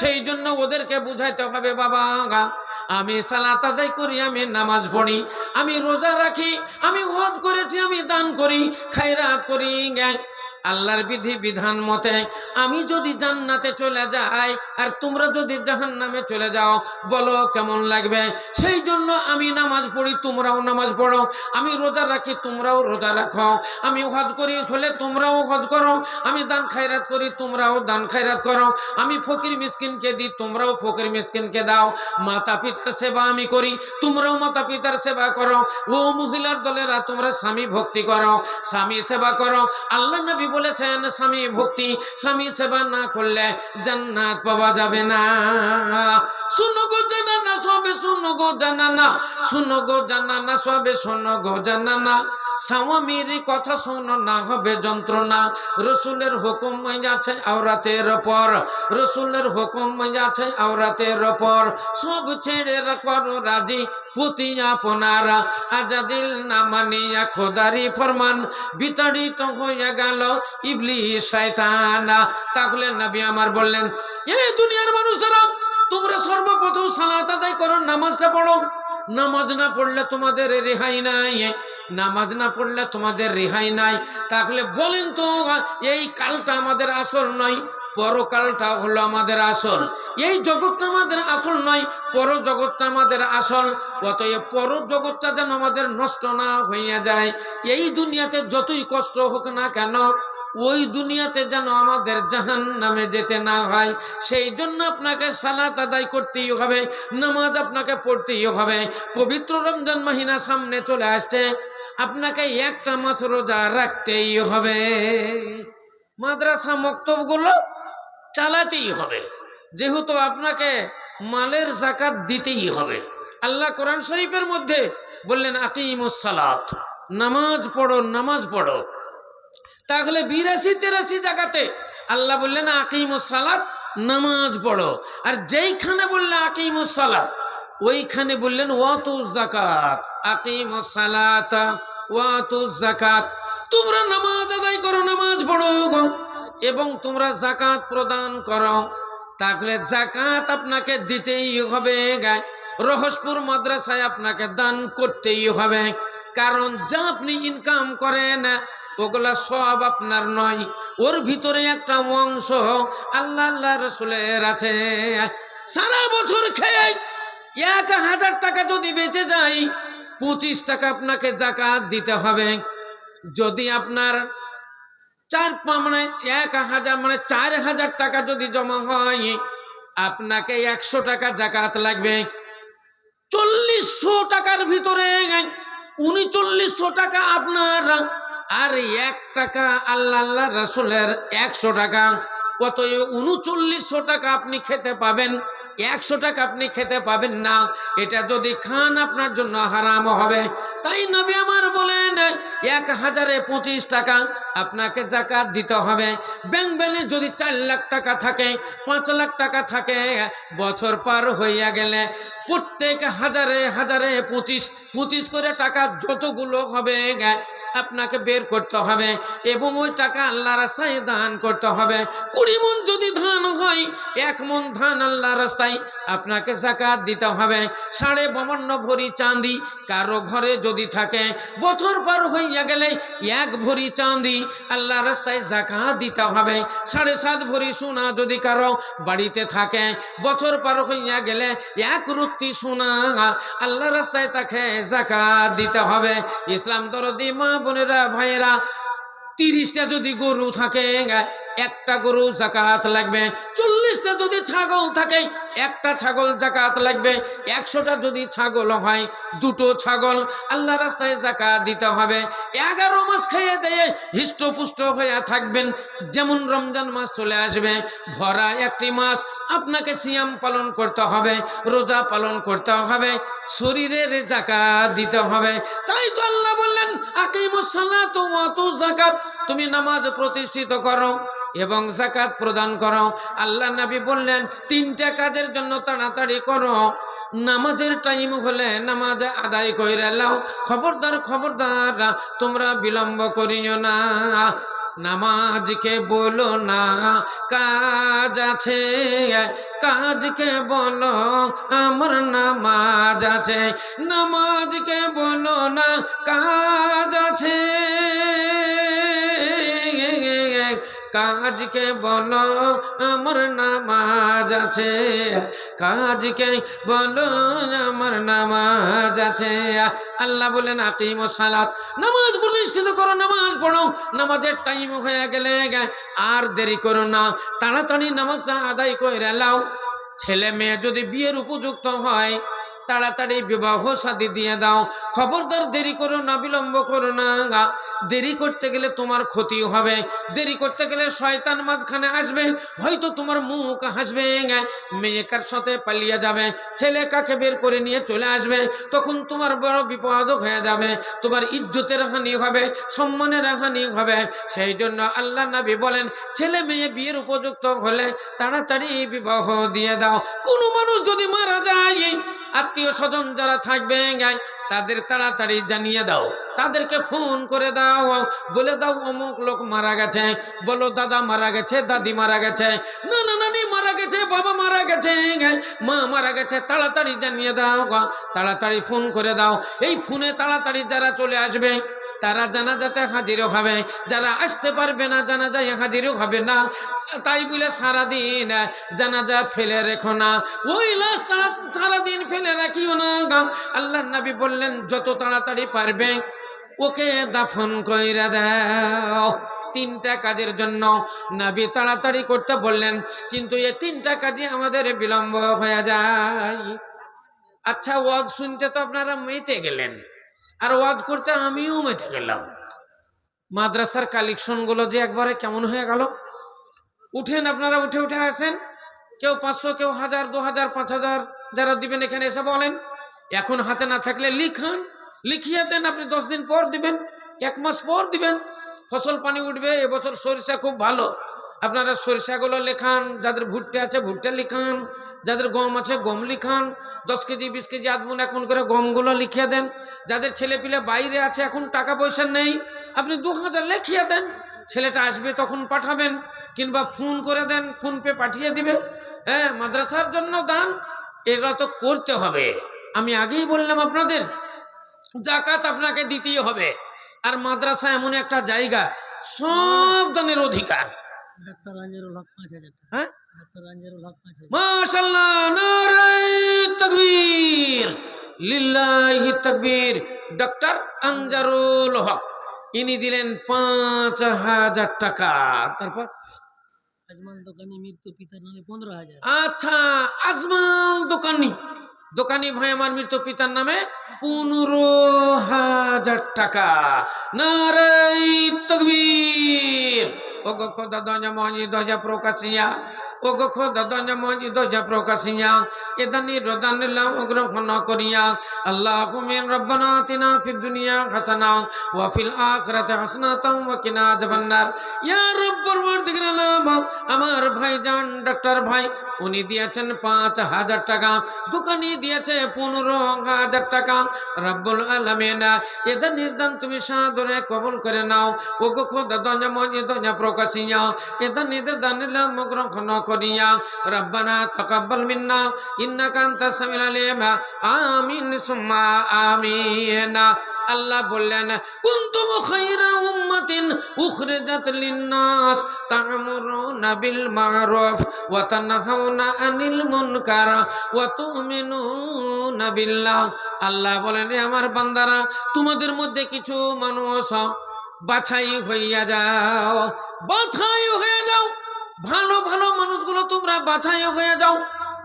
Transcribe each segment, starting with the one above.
সেই জন্য ওদেরকে বুঝাইতে হবে, বাবা আমি সালাত আদায় করি, আমি নামাজ পড়ি, আমি রোজা রাখি, আমি হজ করেছি, আমি দান করি, খায়রাত করি আল্লাহর বিধি বিধান মতে আমি যদি জান্নাতে চলে যাই আর তোমরা যদি জাহান্নামে চলে যাও, বলো কেমন লাগবে? সেই জন্য আমি নামাজ পড়ি, তোমরাও নামাজ পড়ো। আমি রোজা রাখি, তোমরাও রোজা রাখো। আমি হজ করি, হলে তোমরাও হজ করো। আমি দান খায়রাত করি, তোমরাও দান খায়রাত করো। আমি ফকির মিসকিনকে দিই, তোমরাও ফকির মিসকিনকে দাও। মাতা পিতার সেবা আমি করি, তোমরাও মাতা পিতার সেবা করো। ও মহিলার দলেরা তোমরা স্বামী ভক্তি করো, স্বামী সেবা করো। আল্লাহ নবী বলেছেন, স্বামী ভক্তি, স্বামী সেবা না করলে জান্নাত পাওয়া যাবে না। শুনো গো জানানা, সবে শুনো গো জানানা, শুনো গো জানানা, সবে শোনো গো জানানা। স্বামীর কথা শোনো না, হবে যন্ত্রণা। রসুলের হুকুম আছে আওরাতের পর রসুলের হুকুম আছে আওরাতের পর সব ছেড়ে করো রাজি পুতি আপনারা। আজাজিল না মানিয়া খোদারি ফরমান, বিতাড়িত হইয়া গেল। রেহাই নাই নামাজ না পড়লে তোমাদের রেহাই নাই। তাহলে বলেন তো, এই কালটা আমাদের আসল নয়, পরকালটা হলো আমাদের আসল। এই জগৎটা আমাদের আসল নয় পর জগৎটা আমাদের আসল। অতএব পর জগৎটা যেন আমাদের নষ্ট না হইয়া যায়। এই দুনিয়াতে যতই কষ্ট হোক না কেন ওই দুনিয়াতে যেন আমাদের জাহান নামে যেতে না হয়, সেই জন্য আপনাকে সালাত আদায় করতেই হবে, নামাজ আপনাকে পড়তেই হবে। পবিত্র রমজান মাহিনা সামনে চলে আসছে, আপনাকে একটা মাস রোজা রাখতেই হবে। মাদ্রাসা মক্তবগুলো চালাতেই হবে, যেহেতু আপনাকে মালের জাকাত দিতেই হবে। আল্লাহ কোরআন শরীফের মধ্যে বললেন আকিমুসালাত নামাজ পড়ো নামাজ পড়ো। তাহলে বিরাশি, তেরাশি জায়গাতে আল্লাহ বললেন আকিমুসালাত নামাজ পড়ো। আর যেইখানে বললে আকিমুসালাত ওইখানে বললেন, ওয়াতু জাকাত আকিমুসালাত ওয়াতু জাকাত তোমরা নামাজ আদায় করো, নামাজ পড়ো। এবং তোমরা জাকাত প্রদান করো। তাহলে জাকাত আপনাকে দিতেই হবে গায়। রহসপুর মাদ্রাসায় আপনাকে দান করতেই হবে। কারণ যা আপনি ইনকাম করেন ওগুলা সব আপনার নয়। ওর ভিতরে একটা অংশ আল্লাহ আল্লাহ রসুলের আছে। সারা বছর খেয়ে এক হাজার টাকা যদি বেঁচে যায়, পঁচিশ টাকা আপনাকে জাকাত দিতে হবে। যদি আপনার চার মানে এক হাজার মানে চার হাজার টাকা যদি জমা হয়, আপনাকে একশো টাকা জাকাত লাগবে। চল্লিশশো টাকার ভিতরে, উনচল্লিশশো টাকা আপনার আর এক টাকা আল্লাহ আল্লাহ রসুলের একশো টাকা কত উনচল্লিশশো টাকা আপনি খেতে পাবেন। একশো টাকা আপনি খেতে পাবেন না। এটা যদি খান, আপনার জন্য হারাম হবে। তাই নবী আমার বলেন, এক হাজারে পঁচিশ টাকা আপনাকে জাকাত দিতে হবে। ব্যাংক ব্যালেন্স যদি চার লাখ টাকা থাকে, পাঁচ লাখ টাকা থাকে, বছর পার হইয়া গেলে প্রত্যেক হাজারে হাজারে পঁচিশ পঁচিশ করে টাকা যতগুলো হবে, আপনাকে বের করতে হবে এবং ওই টাকা আল্লাহ রাস্তায় দান করতে হবে। কুড়ি মন যদি ধান হয়, এক মন ধান আল্লাহ রাস্তায় আপনাকে জাকাত দিতে হবে। সাড়ে বাবান্ন ভরি চাঁদি কারও ঘরে যদি থাকে, বছর পার হইয়া গেলে এক ভরি চাঁদি আল্লাহ রাস্তায় জাকাত দিতে হবে। সাড়ে সাত ভরি সোনা যদি কারও বাড়িতে থাকে, বছর পার হইয়া গেলে এক রুত্তি সোনা আল্লাহ রাস্তায় তাকে জাকাত দিতে হবে। ইসলাম দরদি মা বোনেরা, ভাইয়েরা তিরিশটা যদি গরু থাকে, একটা গরু জাকাত লাগবে। চল্লিশটা যদি ছাগল থাকে, একটা ছাগল জাকাত লাগবে। একশোটা যদি ছাগল হয়, দুটো ছাগল, আল্লাহ রাস্তায় জাকাত দিতে হবে। এগারো মাস খেয়ে দিয়ে হৃষ্টপুষ্ট হয়ে থাকবেন। যেমন রমজান মাস চলে আসবে, ভরা একটি মাস আপনাকে সিয়াম পালন করতে হবে, রোজা পালন করতে হবে, শরীরের জাকাত দিতে হবে। তাই তো আল্লাহ বললেন আকিমুসাল্লাত ওয়াতু জাকাত। তুমি নামাজ প্রতিষ্ঠিত করো এবং জাকাত প্রদান করো। আল্লাহ নবী বললেন, তিনটা কাজের জন্য তাড়াতাড়ি করো। নামাজের টাইম হলে নামাজ আদায় করে লাও। খবরদার খবরদার, তোমরা বিলম্ব করিও না। নামাজকে বলো না, কাজ আছে, কাজকে বলো, আমার নামাজ আছে। নামাজকে বলো না, কাজ আছে। কাজকে বলো, আমার নামাজ আছে। কাজকে বলো, আমার নামাজ আছে। আল্লাহ বলেন, আকিম সালাত। নামাজ প্রতিষ্ঠিত করো, নামাজ পড়ো। নামাজের টাইম হয়ে গেলে আর দেরি করো না। তাড়াতাড়ি নামাজটা আদায় করে লাও। ছেলে মেয়ে যদি বিয়ের উপযুক্ত হয় তাড়াতাড়ি বিবাহ শাদি দিয়ে দাও। খবরদার দেরি করো না, বিলম্ব করো না দেরি করতে গেলে তোমার ক্ষতি হবে। দেরি করতে গেলে শয়তান মাঝখানে আসবে। হয়তো তোমার মুখ হাসবে মেয়েকার সাথে পালিয়ে যাবে? ছেলে কাকে বের করে নিয়ে চলে আসবে? তখন তোমার বড় বিপদ হয়ে যাবে। তোমার ইজ্জতের হানি হবে, সম্মানের হানি হবে। সেই জন্য আল্লাহ নবী বলেন, ছেলে মেয়ে বিয়ের উপযুক্ত হলে তাড়াতাড়ি বিবাহ দিয়ে দাও। কোনো মানুষ যদি মারা যায় আত্মীয় স্বজন যারা থাকবে তাদের তাড়াতাড়ি জানিয়ে দাও। তাদেরকে ফোন করে দাও। বলে দাও, অমুক লোক মারা গেছে। বলো, দাদা মারা গেছে, দাদি মারা গেছে। না না নানি মারা গেছে, বাবা মারা গেছে মা মারা গেছে। তাড়াতাড়ি জানিয়ে দাও। তাড়াতাড়ি ফোন করে দাও। এই ফোনে তাড়াতাড়ি যারা চলে আসবে তারা জানাজাতে হাজিরও হবে। যারা আসতে পারবে না, জানাজায় হাজিরও হবে না। তাই বলে সারাদিন জানাজা ফেলে রেখো না। ওই লাশ তারা সারাদিন ফেলে রাখিও না। আল্লাহ নবী বললেন, যত তাড়াতাড়ি পারবে, ওকে দাফন কইরা দাও। তিনটা কাজের জন্য নবী তাড়াতাড়ি করতে বললেন, কিন্তু এই তিনটা কাজে আমাদের বিলম্ব হয়ে যায়। আচ্ছা ওয়াজ শুনতে তো আপনারা মেতে গেলেন। আর ওয়াজ করতে আমিও মেতে গেলাম। মাদ্রাসার কালেকশনগুলো যে একবারে কেমন হয়ে গেল। উঠেন আপনারা, উঠে উঠে আসেন। কেউ পাঁচশো, কেউ হাজার, দু হাজার, পাঁচ হাজার যারা দিবেন এখানে এসে বলেন। এখন হাতে না থাকলে লিখান। লিখিয়ে দেন, আপনি দশ দিন পর দিবেন, এক মাস পর দিবেন। ফসল পানি উঠবে, এবছর সরিষা খুব ভালো। আপনারা সরিষাগুলো লেখান, যাদের ভুট্টা আছে ভুট্টা লিখান, যাদের গম আছে গম লিখান, দশ কেজি, বিশ কেজি, আধ মন, এক মন করে গমগুলো লিখিয়ে দেন। যাদের ছেলে পিলে বাইরে আছে, এখন টাকা পয়সা নেই, আপনি দু হাজার লেখিয়ে দেন। ছেলেটা আসবে তখন পাঠাবেন, কিংবা ফোন করে দেন, ফোন পে পাঠিয়ে দিবে। হ্যাঁ মাদ্রাসার জন্য দান এটা তো করতে হবে। আমি আগেই বললাম আপনাদের, জাকাত আপনাকে দিতেই হবে। আর মাদ্রাসা এমন একটা জায়গা, সব দানের অধিকার। ডাক্তার আঞ্জারুল হক পাঁচ হাজার টাকা। হ্যাঁ? ডাক্তার আঞ্জারুল হক পাঁচ হাজার মাশাল্লাহ নারাই তাকবীর। লিল্লাহি তাকবীর। ডক্টর আনজারুল হক। ইনি দিলেন পাঁচ হাজার টাকা। তারপর? দোকানি মৃত্যু পিতার নামে পনেরো হাজার। আচ্ছা আজমাল দোকানি। দোকানি ভাই আমার মৃত পিতার নামে পনেরো হাজার টাকা। নারাই তকবীর। ও গো খোদা দঞ্জা মঞ্জি দজা প্রকাশিয়া ও গো খোদা মঞ্জি দজা প্রকাশিয়া এদানি রদান লাম গ্রহণ করিয়া। আল্লাহ কুমিন রব্বানা আতিনা ফিদ দুনিয়া হাসানা, ওয়া ফিল আখিরাতি হাসানাতাম ওয়া কিনা ইয়া রব্বুর মারদিকের নাম আমার ভাইজান ডাক্তার ভাই, উনি দিয়েছেন পাঁচ হাজার টাকা, দোকানি দিয়েছে পনেরো হাজার টাকা। রব্বুল আলমিনা এদের নির্দান তুমি সাদরে কবল করে নাও। ও গো খোদা দঞ্জা মঞ্জি দঞ্জা প্রকাশিয়া এদের নিদের দানিলাম গ্রহণ করিয়া রব্বানা তাকাব্বাল মিন্না, ইন্নাকা আনতাস সামিউল আলিম, আমিন সুম্মা আমিন। আল্লাহ বললেন, কুনতুম খায়রা উম্মাতিন উখরিজাত লিন-নাস, তা'মুরুনা বিল মা'রুফ, ওয়া তানহাউনা আনিল মুনকার, ওয়া তু'মিনুনা বিল্লাহ। আল্লাহ বলেন রে আমার বান্দারা, তোমাদের মধ্যে কিছু মানুষ বাছাই হইয়া যাও। বাছাই যাও ভালো ভালো মানুষগুলো তোমরা বাছাই হয়ে যাও।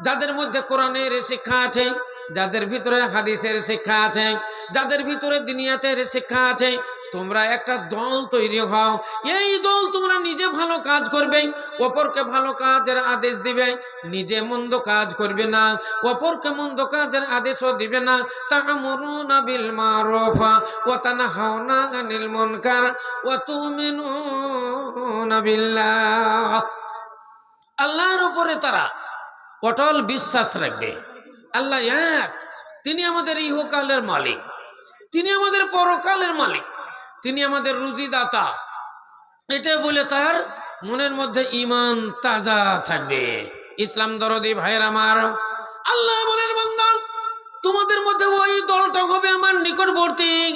যাদের মধ্যে কোরআনের শিক্ষা আছে যাদের ভিতরে হাদিসের শিক্ষা আছে, যাদের ভিতরে দুনিয়াতের শিক্ষা আছে, তোমরা একটা দল তৈরি হও। এই দল তোমরা নিজে ভালো কাজ করবে, অপরকে ভালো কাজের আদেশ দিবে, নিজে মন্দ কাজ করবে না। অপরকে মন্দ কাজের আদেশও দিবে না। তা'মুরুনা বিল মারুফ ওয়া তানহাউনা আনিল মুনকার ওয়া তু'মিনুনা বিল্লাহ। আল্লাহর উপরে তারা অটল বিশ্বাস রাখবে। আল্লাহ এক। তিনি আমাদের ইহকালের মালিক। তিনি আমাদের পরকালের মালিক। তিনি আমাদের রুজিদাতা। এটা বলে তার মনের মধ্যে ইমান তাজা থাকবে। ইসলাম দরদি ভাইয়ের আমার। আল্লাহ বলেন বন্ধ তোমাদের মধ্যে ওই দলটা হবে আমার নিকটবর্তী।